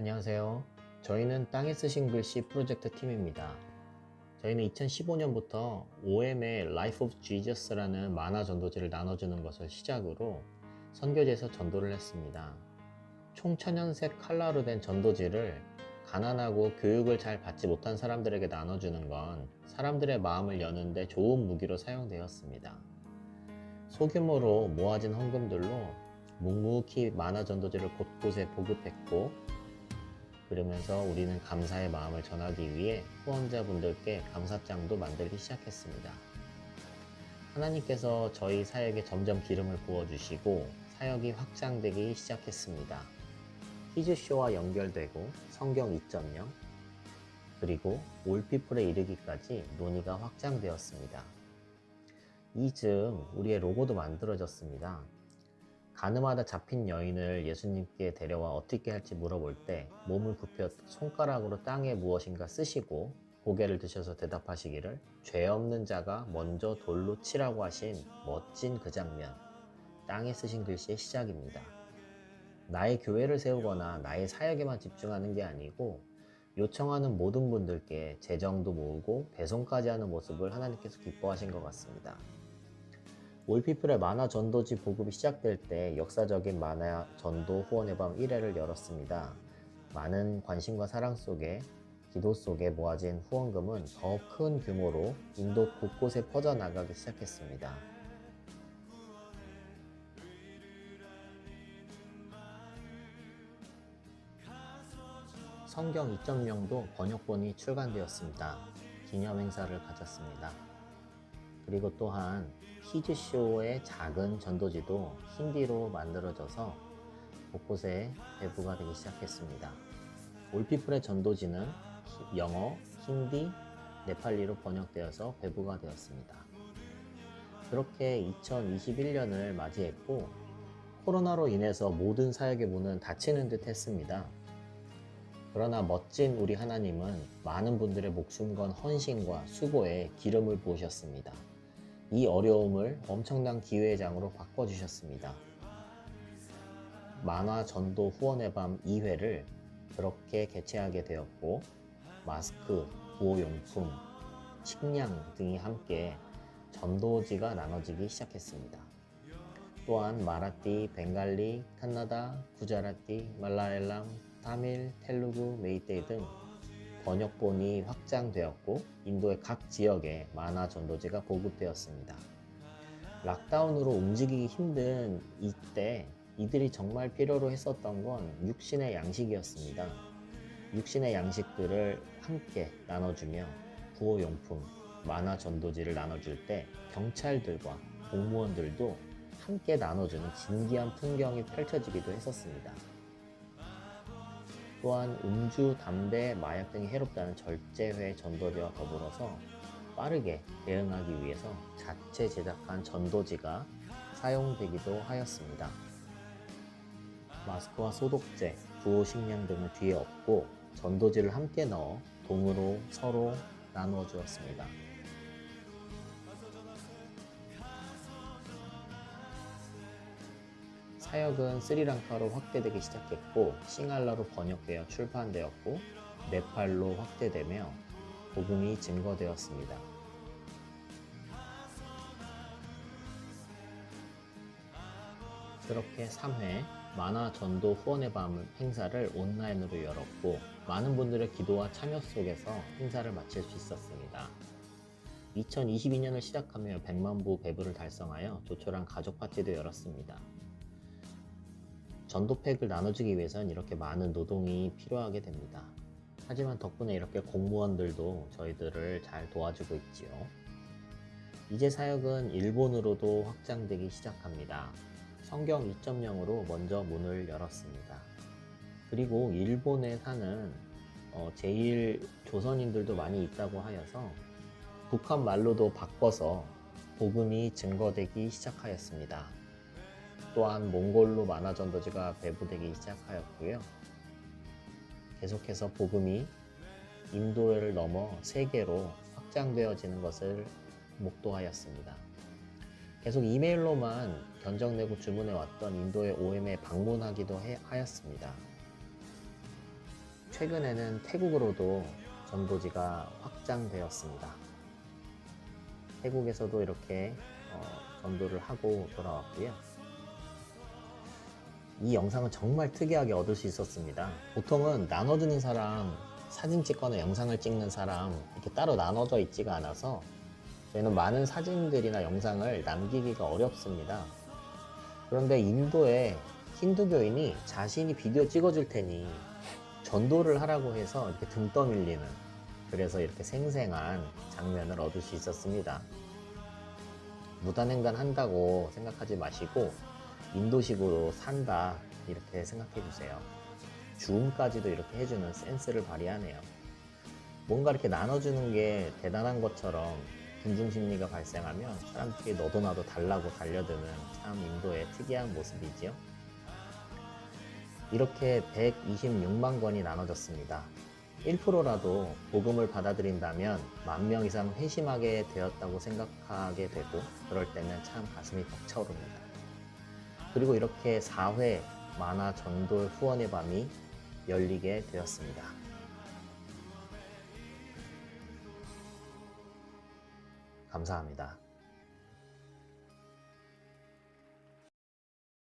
안녕하세요. 저희는 땅에 쓰신 글씨 프로젝트 팀입니다. 저희는 2015년부터 OM의 Life of Jesus라는 만화 전도지를 나눠주는 것을 시작으로 선교지에서 전도를 했습니다. 총 천연색 칼라로 된 전도지를 가난하고 교육을 잘 받지 못한 사람들에게 나눠주는 건 사람들의 마음을 여는데 좋은 무기로 사용되었습니다. 소규모로 모아진 헌금들로 묵묵히 만화 전도지를 곳곳에 보급했고 그러면서 우리는 감사의 마음을 전하기 위해 후원자분들께 감사장도 만들기 시작했습니다. 하나님께서 저희 사역에 점점 기름을 부어주시고 사역이 확장되기 시작했습니다. 퀴즈쇼와 연결되고 성경 2.0 그리고 올피플에 이르기까지 논의가 확장되었습니다. 이즈음 우리의 로고도 만들어졌습니다. 가늠하다 잡힌 여인을 예수님께 데려와 어떻게 할지 물어볼 때 몸을 굽혀 손가락으로 땅에 무엇인가 쓰시고 고개를 드셔서 대답하시기를 죄 없는 자가 먼저 돌로 치라고 하신 멋진 그 장면 땅에 쓰신 글씨의 시작입니다. 나의 교회를 세우거나 나의 사역에만 집중하는 게 아니고 요청하는 모든 분들께 재정도 모으고 배송까지 하는 모습을 하나님께서 기뻐하신 것 같습니다. 올피플의 만화 전도지 보급이 시작될 때 역사적인 만화 전도 후원의 밤 1회를 열었습니다. 많은 관심과 사랑 속에 기도 속에 모아진 후원금은 더 큰 규모로 인도 곳곳에 퍼져나가기 시작했습니다. 성경 2.0도 번역본이 출간되었습니다. 기념 행사를 가졌습니다. 그리고 또한 퀴즈쇼의 작은 전도지도 힌디로 만들어져서 곳곳에 배부가 되기 시작했습니다. 올피플의 전도지는 히- 영어, 힌디, 네팔리로 번역되어서 배부가 되었습니다. 그렇게 2021년을 맞이했고 코로나로 인해서 모든 사역의 문은 닫히는 듯 했습니다. 그러나 멋진 우리 하나님은 많은 분들의 목숨 건 헌신과 수고에 기름을 부으셨습니다. 이 어려움을 엄청난 기회의 장으로 바꿔주셨습니다. 만화 전도 후원의 밤 2회를 그렇게 개최하게 되었고, 마스크, 구호용품, 식량 등이 함께 전도지가 나눠지기 시작했습니다. 또한 마라띠, 벵갈리, 칸나다, 구자라띠, 말라렐람, 타밀, 텔루구, 메이테이 등 번역본이 확장되었고 인도의 각 지역에 만화 전도지가 보급되었습니다. 락다운으로 움직이기 힘든 이때 이들이 정말 필요로 했었던 건 육신의 양식이었습니다. 육신의 양식들을 함께 나눠주며 구호용품, 만화 전도지를 나눠줄 때 경찰들과 공무원들도 함께 나눠주는 진기한 풍경이 펼쳐지기도 했었습니다. 또한 음주, 담배, 마약 등이 해롭다는 절제회 전도지와 더불어서 빠르게 대응하기 위해서 자체 제작한 전도지가 사용되기도 하였습니다. 마스크와 소독제, 구호 식량 등을 뒤에 엎고 전도지를 함께 넣어 동으로 서로 나누어 주었습니다. 사역은 스리랑카로 확대되기 시작했고 싱할라로 번역되어 출판되었고 네팔로 확대되며 복음이 증거되었습니다. 그렇게 3회 만화 전도 후원의 밤 행사를 온라인으로 열었고 많은 분들의 기도와 참여 속에서 행사를 마칠 수 있었습니다. 2022년을 시작하며 100만 부 배부를 달성하여 조촐한 가족 파티도 열었습니다. 전도팩을 나눠주기 위해서는 이렇게 많은 노동이 필요하게 됩니다. 하지만 덕분에 이렇게 공무원들도 저희들을 잘 도와주고 있지요. 이제 사역은 일본으로도 확장되기 시작합니다. 성경 2.0으로 먼저 문을 열었습니다. 그리고 일본에 사는 어, 제일 조선인들도 많이 있다고 하여서 북한 말로도 바꿔서 복음이 증거되기 시작하였습니다. 또한 몽골로 만화 전도지가 배부되기 시작하였고요. 계속해서 복음이 인도를 넘어 세계로 확장되어지는 것을 목도하였습니다. 계속 이메일로만 견적내고 주문해 왔던 인도의 OM에 방문하기도 해- 하였습니다. 최근에는 태국으로도 전도지가 확장되었습니다. 태국에서도 이렇게 어, 전도를 하고 돌아왔고요. 이 영상은 정말 특이하게 얻을 수 있었습니다. 보통은 나눠주는 사람, 사진 찍거나 영상을 찍는 사람 이렇게 따로 나눠져 있지가 않아서 저희는 많은 사진들이나 영상을 남기기가 어렵습니다. 그런데 인도에 힌두교인이 자신이 비디오 찍어줄 테니 전도를 하라고 해서 이렇게 등 떠밀리는 그래서 이렇게 생생한 장면을 얻을 수 있었습니다. 무단횡단 한다고 생각하지 마시고 인도식으로 산다 이렇게 생각해 주세요. 주음까지도 이렇게 해주는 센스를 발휘하네요. 뭔가 이렇게 나눠주는 게 대단한 것처럼 군중 심리가 발생하면 사람들이 너도 나도 달라고 달려드는 참 인도의 특이한 모습이지요. 이렇게 126만 권이 나눠졌습니다. 1%라도 복음을 받아들인다면 만 명 이상 회심하게 되었다고 생각하게 되고 그럴 때는 참 가슴이 벅차오릅니다. 그리고 이렇게 4회 만화 전돌 후원의 밤이 열리게 되었습니다. 감사합니다.